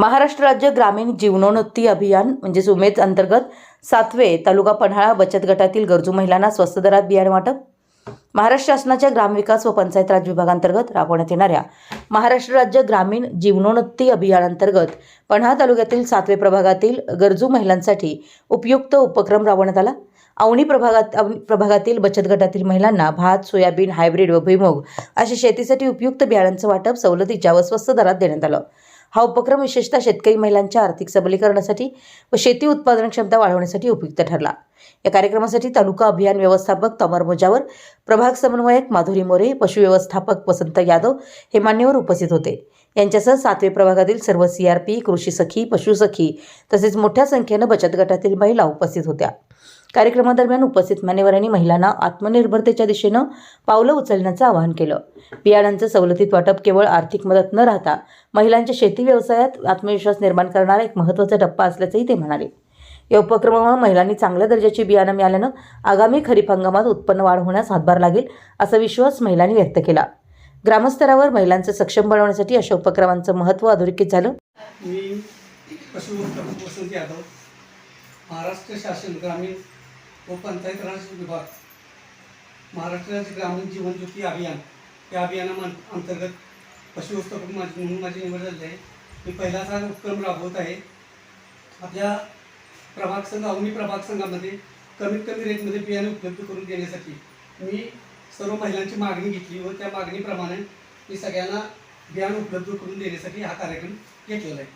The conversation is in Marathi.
महाराष्ट्र राज्य ग्रामीण जीवनोन्नती अभियान म्हणजेच उमेद अंतर्गत सातवे तालुका पन्हाळा बचत गटातील गरजू महिलांना स्वस्त दरात बियाणे वाटप. महाराष्ट्र शासनाच्या ग्रामविकास व पंचायत राज विभागांतर्गत राबवण्यात येणाऱ्या महाराष्ट्र राज्य ग्रामीण जीवनोन्नती अभियानांतर्गत पन्हाळा तालुक्यातील सातवे प्रभागातील गरजू महिलांसाठी उपयुक्त उपक्रम राबवण्यात आला. अवनी प्रभागात अवनी प्रभागातील बचत गटातील महिलांना भात सोयाबीन हायब्रीड व भुईमूग अशा शेतीसाठी उपयुक्त बियाणांचं वाटप सवलतीच्या व स्वस्त दरात देण्यात आलं. हा उपक्रम विशेषतः शेतकरी महिलांच्या आर्थिक सबलीकरणासाठी व शेती उत्पादन क्षमता वाढवण्यासाठी उपयुक्त ठरला. या कार्यक्रमासाठी तालुका अभियान व्यवस्थापक तमर मोजावर प्रभाग समन्वयक माधुरी मोरे पशुव्यवस्थापक वसंत यादव हे मान्यवर उपस्थित होते. यांच्यासह सातवे प्रभागातील सर्व सीआरपी कृषी सखी पशुसखी तसेच मोठ्या संख्येनं बचत गटातील महिला उपस्थित होत्या. कार्यक्रमादरम्यान उपस्थित मान्यवरांनी महिलांना आत्मनिर्भरतेच्या दिशेनं पावलं उचलण्याचं आवाहन केलं. बियाणांचं सवलतीत वाटप केवळ आर्थिक मदत न राहता महिलांच्या शेती व्यवसायात आत्मविश्वास निर्माण करणारा एक महत्त्वाचा टप्पा असल्याचंही ते म्हणाले. या उपक्रमामुळे महिलांनी चांगल्या दर्जाची बियाणं मिळाल्यानं आगामी खरीप हंगामात उत्पन्न वाढ होण्यास हातभार लागेल असा विश्वास महिलांनी व्यक्त केला. ग्रामस्तरावर महिलांचं सक्षम बनवण्यासाठी अशा उपक्रमांचं महत्त्व अधोरेखित झालं. मी वसंत यादव महाराष्ट्र शासन ग्रामीण पंचायत राज विभाग. महाराष्ट्र राज्य ग्रामीण जीवन ज्योती अभियान. या अभियाना अंतर्गत पशुव्यवस्थापक माझी म्हणून माझी निवड झाली आहे. मी पहिलाच हा उपक्रम राबवत आहे. आपल्या प्रभाग संघ अवनी प्रभाग संघामध्ये कमीत कमी रेटमध्ये बियाणे उपलब्ध करून देण्यासाठी मी सर्व महिलांची मागणी घेतली व त्या मागणीप्रमाणे मी सगळ्यांना बियाणं उपलब्ध करून देण्यासाठी हा कार्यक्रम घेतलेला आहे.